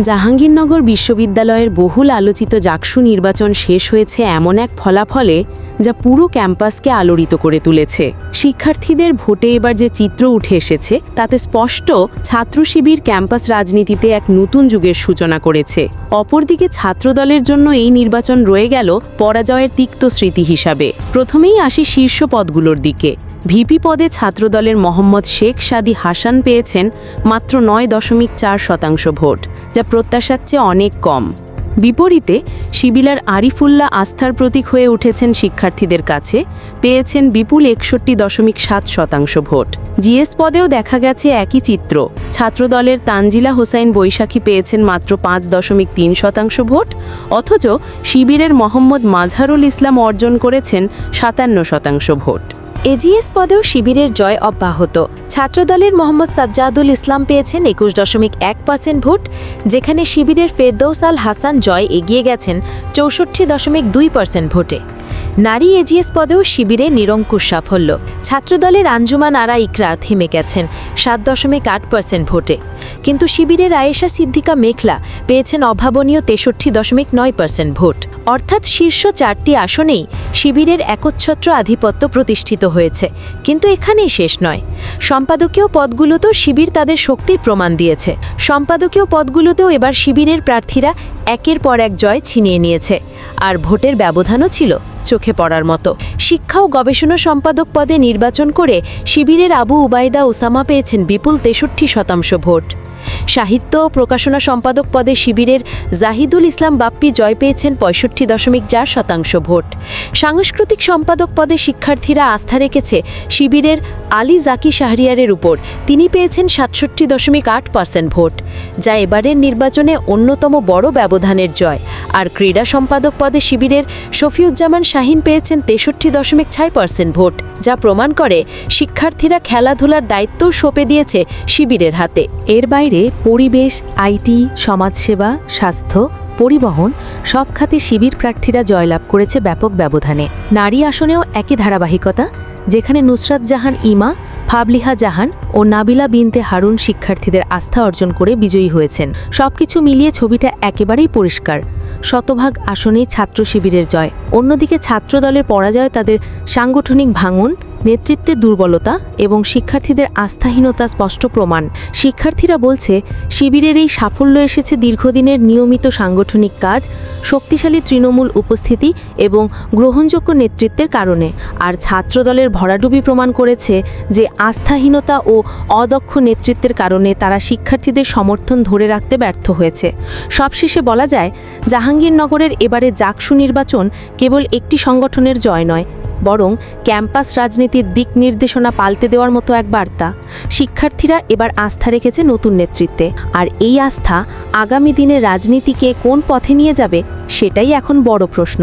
জাহাঙ্গীরনগর বিশ্ববিদ্যালয়ের বহুল আলোচিত জাকসু নির্বাচন শেষ হয়েছে এমন এক ফলাফলে যা পুরো ক্যাম্পাসকে আলোড়িত করে তুলেছে। শিক্ষার্থীদের ভোটে এবার যে চিত্র উঠে এসেছে, তাতে স্পষ্ট ছাত্র শিবির ক্যাম্পাস রাজনীতিতে এক নতুন যুগের সূচনা করেছে। অপরদিকে ছাত্রদলের জন্য এই নির্বাচন রয়ে গেল পরাজয়ের তিক্ত স্মৃতি হিসাবে। প্রথমেই আসি শীর্ষ পদগুলোর দিকে। ভিপি পদে ছাত্রদলের মোহাম্মদ শেখ সাদি হাসান পেয়েছেন মাত্র নয় দশমিক চার শতাংশ ভোট, যা প্রত্যাশার চেয়ে অনেক কম। বিপরীতে, শিবিলার আরিফুল্লাহ আস্থার প্রতীক হয়ে উঠেছেন শিক্ষার্থীদের কাছে, পেয়েছেন বিপুল একষট্টি দশমিক সাত শতাংশ ভোট। জিএস পদেও দেখা গেছে একই চিত্র, ছাত্রদলের তানজিলা হোসাইন বৈশাখী পেয়েছেন মাত্র পাঁচ দশমিক তিন শতাংশ ভোট, অথচ শিবিরের মোহাম্মদ মাজহারুল ইসলাম অর্জন করেছেন সাতান্ন শতাংশ ভোট। এজিএস পদেও শিবিরের জয় অব্যাহত। ছাত্রদলের মোহাম্মদ সাজ্জাদুল ইসলাম পেয়েছেন একুশ দশমিক এক পার্সেন্ট ভোট, যেখানে শিবিরের ফেরদৌস আল হাসান জয় এগিয়ে গেছেন চৌষট্টি দশমিক দুই পার্সেন্ট ভোটে। নারী এজিএস পদেও শিবিরে নিরঙ্কুশ সাফল্য। ছাত্রদলের আঞ্জুমান আরা ইকরা থেমে গেছেন, সাত দশমিক আট পার্সেন্ট ভোটে। কিন্তু শিবিরের আয়েশা সিদ্দিকা মেখলা পেয়েছেন অভাবনীয় তেষট্টি দশমিক নয় পার্সেন্ট ভোট। অর্থাৎ শীর্ষ চারটি আসনেই শিবিরের একচ্ছত্র আধিপত্য প্রতিষ্ঠিত হয়েছে, কিন্তু এখানেই শেষ নয়। সম্পাদকীয় পদগুলোতেও শিবির তাদের শক্তির প্রমাণ দিয়েছে। সম্পাদকীয় পদগুলোতেও এবার শিবিরের প্রার্থীরা একের পর এক জয় ছিনিয়ে নিয়েছে। আর ভোটের ব্যবধানও ছিল চোখে পড়ার মতো। শিক্ষা ও গবেষণা সম্পাদক পদে নির্বাচন করে শিবিরের আবু উবাইদা ওসামা পেয়েছেন বিপুল তেষট্টি শতাংশ ভোট। সাহিত্য ও প্রকাশনা সম্পাদক পদে শিবিরের জাহিদুল ইসলাম বাপ্পি জয় পেয়েছেন পঁয়ষট্টি দশমিক চার শতাংশ ভোট। সাংস্কৃতিক সম্পাদক পদে শিক্ষার্থীরা আস্থা রেখেছে শিবিরের আলী জাকি শাহরিয়ারের উপর। তিনি পেয়েছেন সাতষট্টি দশমিক আট পার্সেন্ট ভোট, যা এবারের নির্বাচনে অন্যতম বড় ব্যবধানের জয়। আর ক্রীড়া সম্পাদক পদে শিবিরের শফিউজ্জামান শাহিন পেয়েছেন তেষট্টি দশমিক ছয় পার্সেন্ট ভোট। যা প্রমাণ করে শিক্ষার্থীরা খেলাধুলার দায়িত্ব সঁপে দিয়েছে শিবিরের হাতে। এর বাইরে পরিবেশ আইটি সমাজসেবা, স্বাস্থ্য, পরিবহন সব খাতে শিবির প্রার্থীরা জয়লাভ করেছে ব্যাপক ব্যবধানে। নারী আসনেও একই ধারাবাহিকতা, যেখানে নুসরাত জাহান ইমা, ফাবলিহা জাহান ও নাবিলা বিনতে হারুন শিক্ষার্থীদের আস্থা অর্জন করে বিজয়ী হয়েছেন। সবকিছু মিলিয়ে ছবিটা একেবারেই পরিষ্কার। শতভাগ আসনেই ছাত্র শিবিরের জয়। অন্যদিকে ছাত্র দলের পরাজয় তাদের সাংগঠনিক ভাঙন নেতৃত্বের দুর্বলতা এবং শিক্ষার্থীদের আস্থাহীনতা স্পষ্ট প্রমাণ। শিক্ষার্থীরা বলছে, শিবিরের এই সাফল্য এসেছে দীর্ঘদিনের নিয়মিত সাংগঠনিক কাজ, শক্তিশালী তৃণমূল উপস্থিতি এবং গ্রহণযোগ্য নেতৃত্বের কারণে। আর ছাত্রদলের ভরাডুবি প্রমাণ করেছে যে আস্থাহীনতা ও অদক্ষ নেতৃত্বের কারণে তারা শিক্ষার্থীদের সমর্থন ধরে রাখতে ব্যর্থ হয়েছে। সবশেষে বলা যায়, জাহাঙ্গীরনগরের এবারে জাকসু নির্বাচন কেবল একটি সংগঠনের জয় নয় বরং ক্যাম্পাস রাজনীতির দিক নির্দেশনা পাল্টে দেওয়ার মতো এক বার্তা। শিক্ষার্থীরা এবার আস্থা রেখেছে নতুন নেতৃত্বে। আর এই আস্থা আগামী দিনে রাজনীতিকে কোন পথে নিয়ে যাবে, সেটাই এখন বড় প্রশ্ন।